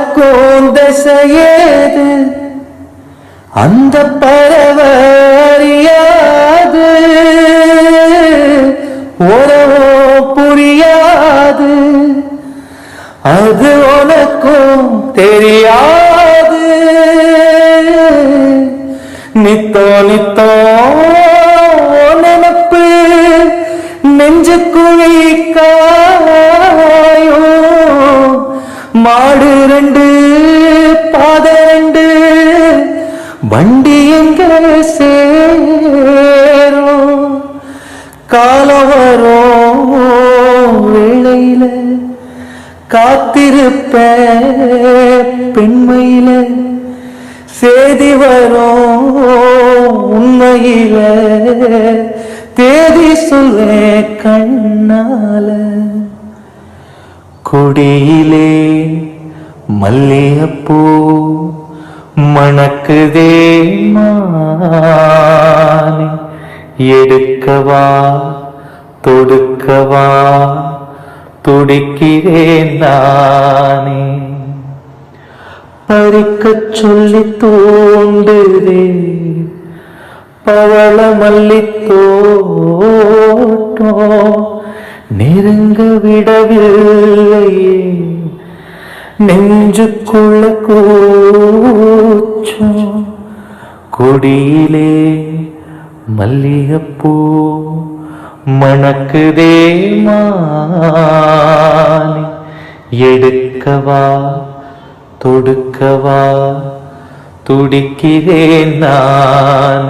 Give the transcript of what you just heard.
பறக்கும் திசையேது? அந்த பறவை அறியாது உறவோ புரியாது. அது உனக்கும் தெரியாது. நித்தோ நித்தோ நினப்பு நெஞ்சு வண்டி எங்க சேரும்? காலம் வரும் வேளையில காத்திருப்ப பெண்மையில. சேதி வரும் உண்மையில. தேதி சொல்வேன் கண்ணால. கொடியிலே மல்லிகைப்பூ மணக்குதே மானே எடுக்கவா தொடுக்கவா துடிக்கிறேன் நானே. பறிக்கச் சொல்லி தூண்டுதே பவள மல்லித்தோட்டோ நெருங்க விடவில்லையே நெஞ்சுக்குள்ள கூ கொடியிலே மல்லிகைப்பூ மணக்குதே மானே எடுக்கவா தொடுக்கவா துடிக்கிறேன் நான்.